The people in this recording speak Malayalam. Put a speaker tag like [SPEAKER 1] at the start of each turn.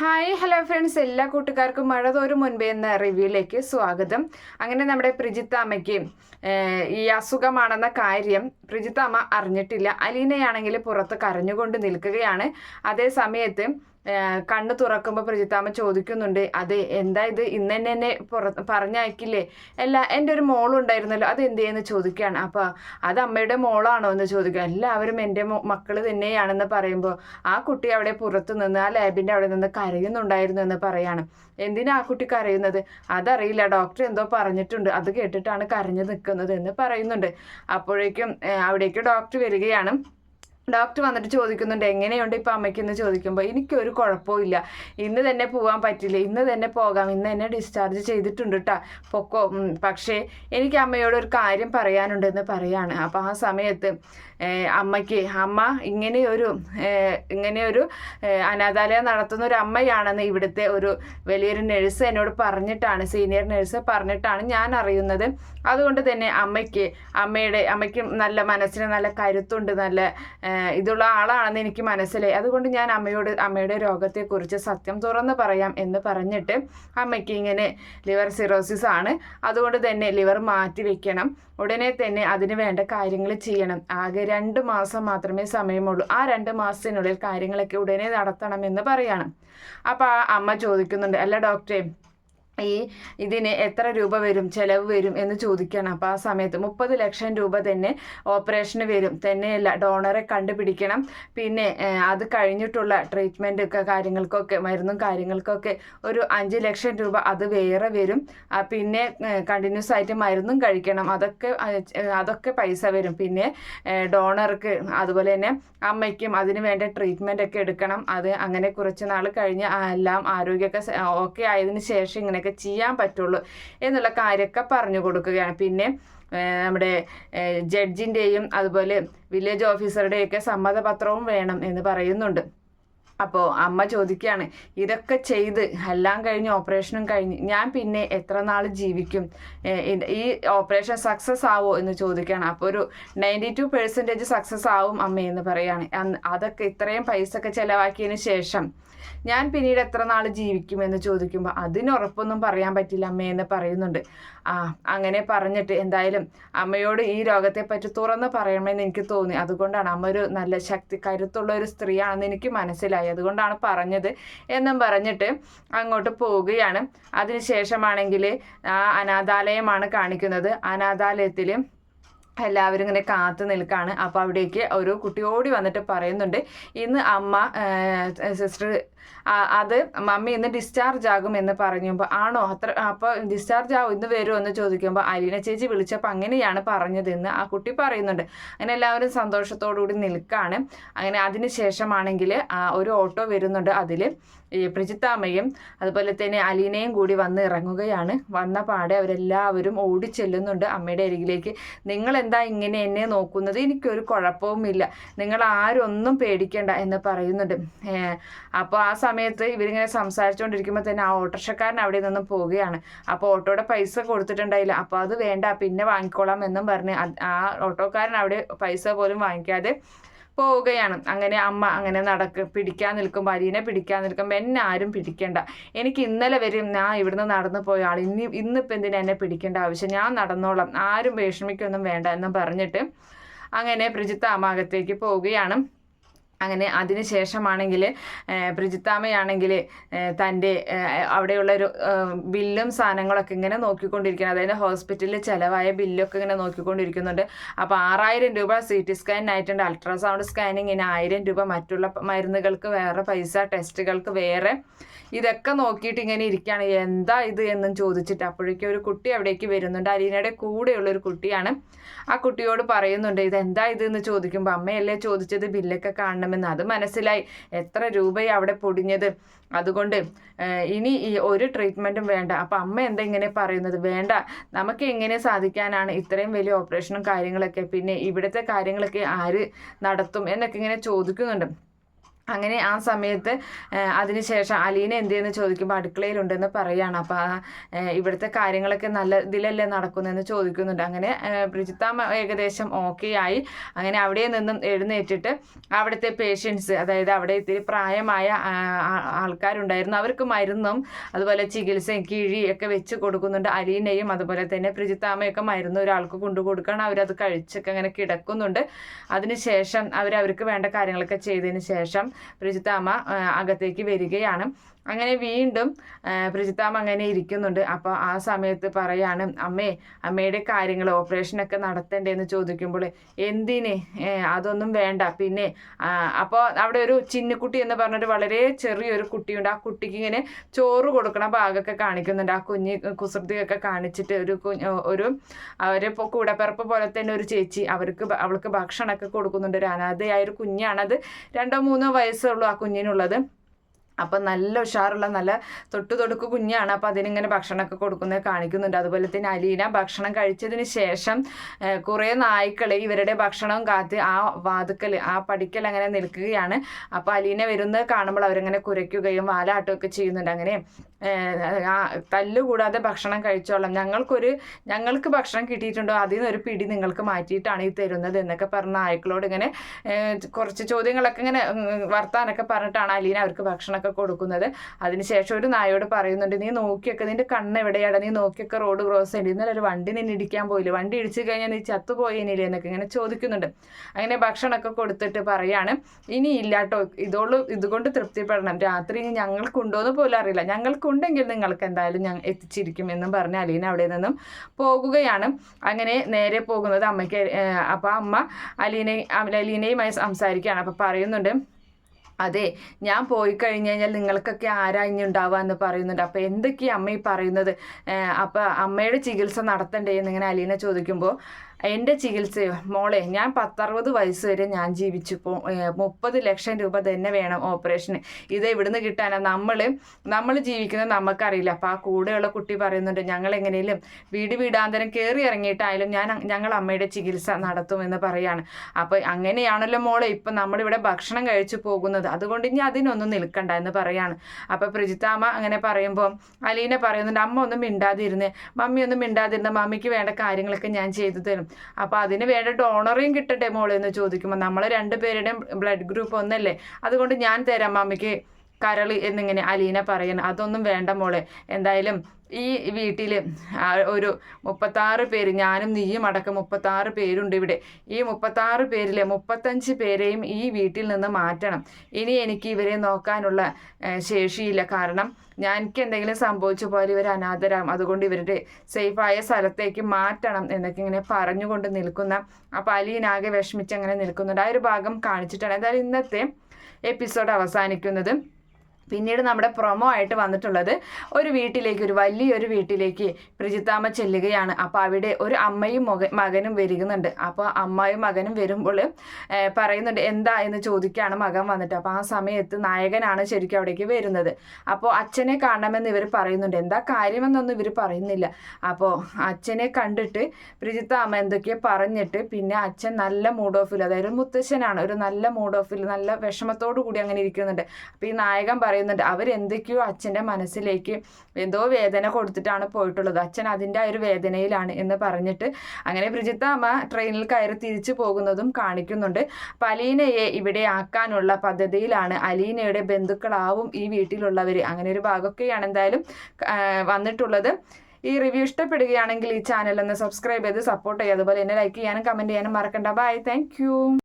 [SPEAKER 1] ഹായ് ഹലോ ഫ്രണ്ട്സ് എല്ലാ കൂട്ടുകാർക്കും മഴ തോരും മുൻപേ എന്ന റിവ്യൂയിലേക്ക് സ്വാഗതം. അങ്ങനെ നമ്മുടെ പ്രിജിത്താമ്മയ്ക്ക് ഈ അസുഖമാണെന്ന കാര്യം പ്രിജിത്താമ്മ അറിഞ്ഞിട്ടില്ല. അലീനയാണെങ്കിൽ പുറത്ത് കരഞ്ഞുകൊണ്ട് നിൽക്കുകയാണ്. അതേ സമയത്ത് കണ്ണ് തുറക്കുമ്പോൾ പ്രജിത്താമ്മ ചോദിക്കുന്നുണ്ട് അതെ എന്താ ഇത്? ഇന്ന് തന്നെ എന്നെ പുറ പറഞ്ഞയക്കില്ലേ? അല്ല എന്റെ ഒരു മോളുണ്ടായിരുന്നല്ലോ അത് എന്ത് ചെയ്യുന്നു? ചോദിക്കുകയാണ്. അപ്പോൾ അത് അമ്മയുടെ മോളാണോ? എന്ന് ചോദിക്കുക. എല്ലാവരും എന്റെ മക്കൾ തന്നെയാണെന്ന് പറയുമ്പോൾ ആ കുട്ടി അവിടെ പുറത്തു നിന്ന് ആ ലാബിന്റെ അവിടെ നിന്ന് കരയുന്നുണ്ടായിരുന്നു എന്ന് പറയാണ്. എന്തിനാ ആ കുട്ടി കരയുന്നത്? അതറിയില്ല. ഡോക്ടർ എന്തോ പറഞ്ഞിട്ടുണ്ട്. അത് കേട്ടിട്ടാണ് കരഞ്ഞു നിൽക്കുന്നത് എന്ന് പറയുന്നുണ്ട്. അപ്പോഴേക്കും അവിടേക്ക് ഡോക്ടർ വരികയാണ്. ഡോക്ടർ വന്നിട്ട് ചോദിക്കുന്നുണ്ട് എങ്ങനെയുണ്ട് ഇപ്പം അമ്മയ്ക്കെന്ന് ചോദിക്കുമ്പോൾ എനിക്കൊരു കുഴപ്പമില്ല ഇന്ന് തന്നെ പോകാൻ പറ്റില്ല. ഇന്ന് തന്നെ പോകാം. ഇന്ന് തന്നെ ഡിസ്ചാർജ് ചെയ്തിട്ടുണ്ട് കേട്ടോ പൊക്കോ? പക്ഷേ എനിക്ക് അമ്മയോട് ഒരു കാര്യം പറയാനുണ്ടെന്ന് പറയാണ്. അപ്പോൾ ആ സമയത്ത് അമ്മയ്ക്ക് അമ്മ ഇങ്ങനെയൊരു ഇങ്ങനെയൊരു അനാഥാലയം നടത്തുന്ന ഒരു അമ്മയാണെന്ന് ഇവിടുത്തെ ഒരു വലിയൊരു നഴ്സ് എന്നോട് പറഞ്ഞിട്ടാണ് സീനിയർ നഴ്സ് പറഞ്ഞിട്ടാണ് ഞാൻ അറിയുന്നത്. അതുകൊണ്ട് തന്നെ അമ്മയ്ക്ക് അമ്മയുടെ അമ്മയ്ക്ക് നല്ല മനസ്സിന് നല്ല കരുത്തുണ്ട് നല്ല ഇതുള്ള ആളാണെന്ന് എനിക്ക് മനസ്സിലായി. അതുകൊണ്ട് ഞാൻ അമ്മയോട് അമ്മയുടെ രോഗത്തെക്കുറിച്ച് സത്യം തുറന്ന് പറയാം എന്ന് പറഞ്ഞിട്ട് അമ്മയ്ക്ക് ഇങ്ങനെ ലിവർ സിറോസിസ് ആണ്. അതുകൊണ്ട് തന്നെ ലിവർ മാറ്റി വെക്കണം. ഉടനെ തന്നെ അതിന് വേണ്ട കാര്യങ്ങൾ ചെയ്യണം. ആകെ രണ്ട് മാസം മാത്രമേ സമയമുള്ളൂ. ആ രണ്ട് മാസത്തിനുള്ളിൽ കാര്യങ്ങളൊക്കെ ഉടനെ നടത്തണം എന്ന് പറയാണ്. അപ്പോൾ ആ അമ്മ ചോദിക്കുന്നുണ്ട് അല്ല ഡോക്ടറെ ഈ ഇതിന് എത്ര രൂപ വരും ചെലവ് വരും എന്ന് ചോദിക്കണം. അപ്പോൾ ആ സമയത്ത് മുപ്പത് ലക്ഷം രൂപ തന്നെ ഓപ്പറേഷന് വരും. തന്നെയല്ല ഡോണറെ കണ്ടുപിടിക്കണം. പിന്നെ അത് കഴിഞ്ഞിട്ടുള്ള ട്രീറ്റ്മെന്റ് ഒക്കെ കാര്യങ്ങൾക്കൊക്കെ മരുന്നും കാര്യങ്ങൾക്കൊക്കെ ഒരു അഞ്ച് ലക്ഷം രൂപ അത് വേറെ വരും. പിന്നെ കണ്ടിന്യൂസ് ആയിട്ട് മരുന്നും കഴിക്കണം. അതൊക്കെ അതൊക്കെ പൈസ വരും. പിന്നെ ഡോണർക്ക് അതുപോലെ തന്നെ അമ്മയ്ക്കും അതിന് വേണ്ട ട്രീറ്റ്മെന്റ് ഒക്കെ എടുക്കണം. അത് അങ്ങനെ കുറച്ച് നാൾ കഴിഞ്ഞ് എല്ലാം ആരോഗ്യമൊക്കെ ഓക്കെ ആയതിനു ശേഷം ഇങ്ങനെയൊക്കെ ഇങ്ങനെയൊക്കെ ചെയ്യാൻ പറ്റുള്ളൂ എന്നുള്ള കാര്യമൊക്കെ പറഞ്ഞു കൊടുക്കുകയാണ്. പിന്നെ നമ്മുടെ ജഡ്ജിന്റെയും അതുപോലെ വില്ലേജ് ഓഫീസറുടെയൊക്കെ സമ്മതപത്രവും വേണം എന്ന് പറയുന്നുണ്ട്. അപ്പോൾ അമ്മ ചോദിക്കുകയാണ് ഇതൊക്കെ ചെയ്ത് എല്ലാം കഴിഞ്ഞ് ഓപ്പറേഷനും കഴിഞ്ഞ് ഞാൻ പിന്നെ എത്ര നാൾ ജീവിക്കും? ഈ ഓപ്പറേഷൻ സക്സസ് ആവോ? എന്ന് ചോദിക്കുകയാണ്. അപ്പോൾ ഒരു നയന്റി ടു പെർസെന്റേജ് സക്സസ് ആവും അമ്മയെന്ന് പറയാണ്. അതൊക്കെ ഇത്രയും പൈസ ഒക്കെ ചിലവാക്കിയതിന് ശേഷം ഞാൻ പിന്നീട് എത്ര നാൾ ജീവിക്കുമെന്ന് ചോദിക്കുമ്പോൾ അതിനുറപ്പൊന്നും പറയാൻ പറ്റില്ല അമ്മയെന്ന് പറയുന്നുണ്ട്. ആ അങ്ങനെ പറഞ്ഞിട്ട് എന്തായാലും അമ്മയോട് ഈ രോഗത്തെ പറ്റി തുറന്ന് പറയണമെന്ന് എനിക്ക് തോന്നി. അതുകൊണ്ടാണ് അമ്മ ഒരു നല്ല ശക്തി കരുത്തുള്ള ഒരു സ്ത്രീയാണെന്ന് എനിക്ക് മനസ്സിലായി. അതുകൊണ്ടാണ് പറഞ്ഞത് എന്നും പറഞ്ഞിട്ട് അങ്ങോട്ട് പോവുകയാണ്. അതിനുശേഷമാണെങ്കിൽ ആ അനാഥാലയമാണ് കാണിക്കുന്നത്. അനാഥാലയത്തിൽ എല്ലാവരും ഇങ്ങനെ കാത്തു നിൽക്കുകയാണ് അപ്പോൾ അവിടേക്ക് ഒരു കുട്ടിയോടി വന്നിട്ട് പറയുന്നുണ്ട് ഇന്ന് അമ്മ സിസ്റ്റർ അത് മമ്മി ഇന്ന് ഡിസ്ചാർജ് ആകും എന്ന് പറഞ്ഞുമ്പോൾ ആണോ? അത്ര അപ്പോൾ ഡിസ്ചാർജ് ആവും? ഇന്ന് വരുമോ എന്ന് ചോദിക്കുമ്പോൾ അലീന ചേച്ചി വിളിച്ചപ്പോൾ അങ്ങനെയാണ് പറഞ്ഞതെന്ന് ആ കുട്ടി പറയുന്നുണ്ട്. അങ്ങനെ എല്ലാവരും സന്തോഷത്തോടു കൂടി നിൽക്കുകയാണ് അങ്ങനെ അതിന് ശേഷമാണെങ്കിൽ ഒരു ഓട്ടോ വരുന്നുണ്ട് അതിൽ പ്രജിത്താമ്മയും അതുപോലെ തന്നെ അലീനയും കൂടി വന്ന് ഇറങ്ങുകയാണ്. വന്ന പാടെ അവരെല്ലാവരും ഓടി ചെല്ലുന്നുണ്ട് അമ്മയുടെ അരികിലേക്ക്. നിങ്ങൾ എന്താ ഇങ്ങനെ എന്നെ നോക്കുന്നത്? എനിക്കൊരു കുഴപ്പവുമില്ല. നിങ്ങൾ ആരും ഒന്നും പേടിക്കേണ്ട എന്ന് പറയുന്നുണ്ട്. അപ്പോൾ ആ സമയത്ത് ഇവരിങ്ങനെ സംസാരിച്ചുകൊണ്ടിരിക്കുമ്പോൾ തന്നെ ആ ഓട്ടോറിക്ഷക്കാരൻ അവിടെ നിന്നും പോവുകയാണ്. അപ്പോൾ ഓട്ടോയുടെ പൈസ കൊടുത്തിട്ടുണ്ടായില്ല. അപ്പോൾ അത് വേണ്ട പിന്നെ വാങ്ങിക്കോളാം എന്നും പറഞ്ഞ് ആ ഓട്ടോക്കാരൻ അവിടെ പൈസ പോലും വാങ്ങിക്കാതെ പോവുകയാണ്. അങ്ങനെ അമ്മ അങ്ങനെ നടക്ക്. പിടിക്കാൻ നിൽക്കും ഭാര്യനെ പിടിക്കാൻ നിൽക്കും എന്നെ ആരും പിടിക്കേണ്ട. എനിക്ക് ഇന്നലെ വരെ ഞാൻ ഇവിടുന്ന് നടന്നു പോയ ആൾ ഇനി ഇന്നിപ്പോൾ എന്തിനാ എന്നെ പിടിക്കേണ്ട ആവശ്യം? ഞാൻ നടന്നോളാം. ആരും വിഷമിക്കൊന്നും വേണ്ട എന്ന് പറഞ്ഞിട്ട് അങ്ങനെ പ്രജിത്ത അമാകത്തേക്ക് പോവുകയാണ്. അങ്ങനെ അതിന് ശേഷമാണെങ്കിൽ പ്രജിത്താമയാണെങ്കിൽ തന്റെ അവിടെയുള്ള ഒരു ബില്ലും സാധനങ്ങളൊക്കെ ഇങ്ങനെ നോക്കിക്കൊണ്ടിരിക്കുന്നത് അതായത് ഹോസ്പിറ്റലിൽ ചിലവായ ബില്ലൊക്കെ ഇങ്ങനെ നോക്കിക്കൊണ്ടിരിക്കുന്നുണ്ട്. അപ്പോൾ ആറായിരം രൂപ സി ടി സ്കാനിനായിട്ടുണ്ട് അൾട്രാസൗണ്ട് സ്കാനിങ്ങിന് ആയിരം രൂപ മറ്റുള്ള മരുന്നുകൾക്ക് വേറെ പൈസ ടെസ്റ്റുകൾക്ക് വേറെ. ഇതൊക്കെ നോക്കിയിട്ട് ഇങ്ങനെ ഇരിക്കുകയാണ്. എന്താ ഇത് എന്നും ചോദിച്ചിട്ട്. അപ്പോഴേക്കും ഒരു കുട്ടി അവിടേക്ക് വരുന്നുണ്ട്. അലീനയുടെ കൂടെയുള്ള ഒരു കുട്ടിയാണ്. ആ കുട്ടിയോട് പറയുന്നുണ്ട് ഇത് എന്താ ഇത്? എന്ന് ചോദിക്കുമ്പോൾ അമ്മയല്ലേ ചോദിച്ചത്? ബില്ലൊക്കെ കാണണമെന്ന് അത് മനസ്സിലായി. എത്ര രൂപയാണ് അവിടെ പൊടിഞ്ഞത്. അതുകൊണ്ട് ഇനി ഈ ഒരു ട്രീറ്റ്മെന്റും വേണ്ട. അപ്പം അമ്മ എന്താ ഇങ്ങനെ പറയുന്നത്? വേണ്ട. നമുക്ക് എങ്ങനെ സാധിക്കാനാണ് ഇത്രയും വലിയ ഓപ്പറേഷനും കാര്യങ്ങളൊക്കെ? പിന്നെ ഇവിടുത്തെ കാര്യങ്ങളൊക്കെ ആര് നടത്തും എന്നൊക്കെ ഇങ്ങനെ ചോദിക്കുന്നുണ്ട്. അങ്ങനെ ആ സമയത്ത് അതിനുശേഷം അലീന എന്തെന്ന് ചോദിക്കുമ്പോൾ അടുക്കളയിലുണ്ടെന്ന് പറയുകയാണ് അപ്പോൾ ഇവിടുത്തെ കാര്യങ്ങളൊക്കെ നല്ല ഇതിലല്ലേ നടക്കുന്നതെന്ന് ചോദിക്കുന്നുണ്ട്. അങ്ങനെ ബ്രിജിത്താമ്മ ഏകദേശം ഓക്കെ ആയി. അങ്ങനെ അവിടെ നിന്നും എഴുന്നേറ്റിട്ട് അവിടുത്തെ പേഷ്യൻസ് അതായത് അവിടെ ഇത്തിരി പ്രായമായ ആൾക്കാരുണ്ടായിരുന്നു. അവർക്ക് മരുന്നും അതുപോലെ ചികിത്സയും കിഴിയൊക്കെ വെച്ച് കൊടുക്കുന്നുണ്ട്. അലീനയും അതുപോലെ തന്നെ പ്രിജിത്താമ്മയൊക്കെ മരുന്ന് ഒരാൾക്ക് കൊണ്ടു കൊടുക്കുകയാണ് അവരത് കഴിച്ചൊക്കെ അങ്ങനെ കിടക്കുന്നുണ്ട്. അതിനുശേഷം അവർ അവർക്ക് വേണ്ട കാര്യങ്ങളൊക്കെ ചെയ്തതിന് ശേഷം പ്രിജിത്താമ്മ അകത്തേക്ക് വരികയാണ്. അങ്ങനെ വീണ്ടും പ്രിജിത്താമ്മ അങ്ങനെ ഇരിക്കുന്നുണ്ട്. അപ്പോൾ ആ സമയത്ത് പറയാണ് അമ്മേ അമ്മയുടെ കാര്യങ്ങൾ ഓപ്പറേഷനൊക്കെ നടത്തണ്ടേ? എന്ന് ചോദിക്കുമ്പോൾ എന്തിന്? അതൊന്നും വേണ്ട. പിന്നെ അപ്പോൾ അവിടെ ഒരു ചിന്നുകുട്ടി എന്ന് പറഞ്ഞൊരു വളരെ ചെറിയൊരു കുട്ടിയുണ്ട്. ആ കുട്ടിക്ക് ഇങ്ങനെ ചോറ് കൊടുക്കണ ഭാഗമൊക്കെ കാണിക്കുന്നുണ്ട്. ആ കുഞ്ഞ് കുസൃതിയൊക്കെ കാണിച്ചിട്ട് ഒരു ഒരു അവരെ കൂടപ്പിറപ്പ് പോലെ തന്നെ ഒരു ചേച്ചി അവർക്ക് അവൾക്ക് ഭക്ഷണമൊക്കെ കൊടുക്കുന്നുണ്ട്. ഒരു അനാഥയായ ഒരു കുഞ്ഞാണത്. രണ്ടോ മൂന്നോ വയസ്സുള്ളൂ ആ കുഞ്ഞിനുള്ളത്. അപ്പം നല്ല ഉഷാറുള്ള നല്ല തൊട്ടു തൊടുക്ക് കുഞ്ഞാണ്. അപ്പോൾ അതിനിങ്ങനെ ഭക്ഷണമൊക്കെ കൊടുക്കുന്നത് കാണിക്കുന്നുണ്ട്. അതുപോലെ തന്നെ അലീന ഭക്ഷണം കഴിച്ചതിന് ശേഷം കുറേ നായ്ക്കൾ ഇവരുടെ ഭക്ഷണം കാത്ത് ആ വാതുക്കൽ ആ പടിക്കൽ അങ്ങനെ നിൽക്കുകയാണ്. അപ്പോൾ അലീന വരുന്നത് കാണുമ്പോൾ അവരങ്ങനെ കുരയ്ക്കുകയും വാലാട്ടുകയൊക്കെ ചെയ്യുന്നുണ്ട് അങ്ങനെ. തല്ലുകൂടാതെ ഭക്ഷണം കഴിച്ചോളാം. ഞങ്ങൾക്കൊരു ഞങ്ങൾക്ക് ഭക്ഷണം കിട്ടിയിട്ടുണ്ടോ? അതിൽ ഒരു പിടി നിങ്ങൾക്ക് മാറ്റിയിട്ടാണ് ഈ തരുന്നത് എന്നൊക്കെ പറഞ്ഞ നായ്ക്കളോട് ഇങ്ങനെ കുറച്ച് ചോദ്യങ്ങളൊക്കെ ഇങ്ങനെ വർത്താനൊക്കെ പറഞ്ഞിട്ടാണ് അലീന അവർക്ക് ഭക്ഷണമൊക്കെ ഒക്കെ കൊടുക്കുന്നത്. അതിനുശേഷം ഒരു നായോട് പറയുന്നുണ്ട് നീ നോക്കിയൊക്കെ നിന്റെ കണ്ണ് എവിടെയാണ് നീ നോക്കിയൊക്കെ റോഡ് ക്രോസ് ചെയ്യേണ്ടി. ഇന്നലെ ഒരു വണ്ടി നിന്നെ ഇടിക്കാൻ പോയില്ല? വണ്ടി ഇടിച്ചു കഴിഞ്ഞാൽ നീ ചത്തുപോയേനില്ലേ എന്നൊക്കെ ഇങ്ങനെ ചോദിക്കുന്നുണ്ട്. അങ്ങനെ ഭക്ഷണമൊക്കെ കൊടുത്തിട്ട് പറയാണ് ഇനി ഇല്ലാട്ടോ ഇതോളൂ ഇതുകൊണ്ട് തൃപ്തിപ്പെടണം. രാത്രി ഇനി ഞങ്ങൾക്കുണ്ടോയെന്ന് പോലും അറിയില്ല. ഞങ്ങൾക്കുണ്ടെങ്കിൽ നിങ്ങൾക്ക് എന്തായാലും ഞാൻ എത്തിച്ചിരിക്കും എന്നും പറഞ്ഞ് അലീന അവിടെ നിന്നും പോകുകയാണ്. അങ്ങനെ നേരെ പോകുന്നത് അമ്മയ്ക്ക് അപ്പോൾ അമ്മ അലീനെ അലീനയുമായി സംസാരിക്കുകയാണ്. അപ്പോൾ പറയുന്നുണ്ട് അതെ ഞാൻ പോയി കഴിഞ്ഞു കഴിഞ്ഞാൽ നിങ്ങൾക്കൊക്കെ ആരാ ഇനി ഉണ്ടാവുക എന്ന് പറയുന്നുണ്ട്. അപ്പോൾ എന്തൊക്കെയാണ് അമ്മ ഈ പറയുന്നത്? അപ്പോൾ അമ്മയുടെ ചികിത്സ നടത്തണ്ടേ എന്നിങ്ങനെ അലീന ചോദിക്കുമ്പോൾ എന്റെ ചികിത്സയോ? മോളെ ഞാൻ പത്തറുപത് വയസ്സ് വരെ ഞാൻ ജീവിച്ചു. മുപ്പത് ലക്ഷം രൂപ തന്നെ വേണം ഓപ്പറേഷന്. ഇത് എവിടുന്ന് കിട്ടാനാണ് നമ്മൾ നമ്മൾ ജീവിക്കുന്നത് നമുക്കറിയില്ല. അപ്പോൾ ആ കൂടെയുള്ള കുട്ടി പറയുന്നുണ്ട് ഞങ്ങൾ എങ്ങനെയും വീട് വീടാന്തരം കയറി ഇറങ്ങിയിട്ടായാലും ഞാൻ ഞങ്ങൾ അമ്മയുടെ ചികിത്സ നടത്തുമെന്ന് പറയാണ്. അപ്പോൾ അങ്ങനെയാണല്ലോ മോളെ ഇപ്പം നമ്മളിവിടെ ഭക്ഷണം കഴിച്ചു പോകുന്നത്. അതുകൊണ്ട് ഇനി അതിനൊന്നും നിൽക്കണ്ട എന്ന് പറയാണ്. അപ്പോൾ പ്രിജിത്താമ്മ അങ്ങനെ പറയുമ്പോൾ അലീന പറയുന്നുണ്ട് അമ്മ ഒന്നും മിണ്ടാതിരുന്ന്. മമ്മി ഒന്നും മിണ്ടാതിരുന്ന മമ്മിക്ക് വേണ്ട കാര്യങ്ങളൊക്കെ ഞാൻ ചെയ്തു തരും. അപ്പോൾ അതിന് വേണ്ട ഡോണറേയും കിട്ടട്ടെ മോളെന്ന് ചോദിക്കുമ്പോൾ നമ്മൾ രണ്ടുപേരുടെയും ബ്ലഡ് ഗ്രൂപ്പ് ഒന്നല്ലേ? അതുകൊണ്ട് ഞാൻ തരാം മമ്മിക്ക് കരൾ എന്നിങ്ങനെ അലീന പറയുന്നു അതൊന്നും വേണ്ട മോളെ. എന്തായാലും ഈ വീട്ടിൽ ഒരു മുപ്പത്താറ് പേര് ഞാനും നീയും അടക്കം മുപ്പത്താറ് പേരുണ്ട് ഇവിടെ. ഈ മുപ്പത്താറ് പേരിലെ മുപ്പത്തഞ്ച് പേരെയും ഈ വീട്ടിൽ നിന്ന് മാറ്റണം. ഇനി എനിക്ക് ഇവരെ നോക്കാനുള്ള ശേഷിയില്ല. കാരണം ഞാൻ എനിക്ക് എന്തെങ്കിലും സംഭവിച്ചു പോലെ ഇവർ അനാഥരാകും അതുകൊണ്ട് ഇവരുടെ സേഫായ സ്ഥലത്തേക്ക് മാറ്റണം എന്നൊക്കെ ഇങ്ങനെ പറഞ്ഞുകൊണ്ട് നിൽക്കുന്ന അപ്പോൾ അലീനാകെ വിഷമിച്ച് അങ്ങനെ നിൽക്കുന്നുണ്ട്. ആ ഒരു ഭാഗം കാണിച്ചിട്ടാണ്. എന്തായാലും ഇന്നത്തെ എപ്പിസോഡ് അവസാനിക്കുന്നത്. പിന്നീട് നമ്മുടെ പ്രൊമോ ആയിട്ട് വന്നിട്ടുള്ളത് ഒരു വീട്ടിലേക്ക് ഒരു വലിയൊരു വീട്ടിലേക്ക് പ്രജിത്താമ്മ ചെല്ലുകയാണ്. അപ്പോൾ അവിടെ ഒരു അമ്മയും മകനും വരികുന്നുണ്ട് അപ്പോൾ അമ്മയും മകനും വരുമ്പോൾ പറയുന്നുണ്ട് എന്താ? എന്ന് ചോദിക്കുകയാണ് മകൻ വന്നിട്ട്. അപ്പോൾ ആ സമയത്ത് നായകനാണ് ശരിക്കും അവിടേക്ക് വരുന്നത്. അപ്പോൾ അച്ഛനെ കാണണമെന്ന് ഇവർ പറയുന്നുണ്ട്. എന്താ കാര്യമെന്നൊന്നും ഇവർ പറയുന്നില്ല. അപ്പോൾ അച്ഛനെ കണ്ടിട്ട് പ്രിജിത്ത അമ്മ എന്തൊക്കെയോ പറഞ്ഞിട്ട് പിന്നെ അച്ഛൻ നല്ല മൂഡ് ഓഫിൽ അതായത് മുത്തശ്ശനാണ് ഒരു നല്ല മൂഡ് ഓഫിൽ നല്ല വിഷമത്തോടു കൂടി അങ്ങനെ ഇരിക്കുന്നുണ്ട്. അപ്പോൾ ഈ നായകൻ പറയും പറയുന്നുണ്ട്. അവരെന്തൊക്കെയോ അച്ഛന്റെ മനസ്സിലേക്ക് എന്തോ വേദന കൊടുത്തിട്ടാണ് പോയിട്ടുള്ളത്. അച്ഛൻ അതിന്റെ ഒരു വേദനയിലാണ് എന്ന് പറഞ്ഞിട്ട് അങ്ങനെ ബ്രിജിത്ത അമ്മ ട്രെയിനിൽ കയറി തിരിച്ചു പോകുന്നതും കാണിക്കുന്നുണ്ട്. അപ്പം അലീനയെ ഇവിടെ ആക്കാനുള്ള പദ്ധതിയിലാണ് അലീനയുടെ ബന്ധുക്കളാവും ഈ വീട്ടിലുള്ളവർ അങ്ങനെ ഒരു ഭാഗമൊക്കെയാണ് എന്തായാലും വന്നിട്ടുള്ളത്. ഈ റിവ്യൂ ഇഷ്ടപ്പെടുകയാണെങ്കിൽ ഈ ചാനൽ ഒന്ന് സബ്സ്ക്രൈബ് ചെയ്ത് സപ്പോർട്ട് ചെയ്യുക. അതുപോലെ എന്നെ ലൈക്ക് ചെയ്യാനും കമന്റ് ചെയ്യാനും മറക്കണ്ട. ബൈ. താങ്ക്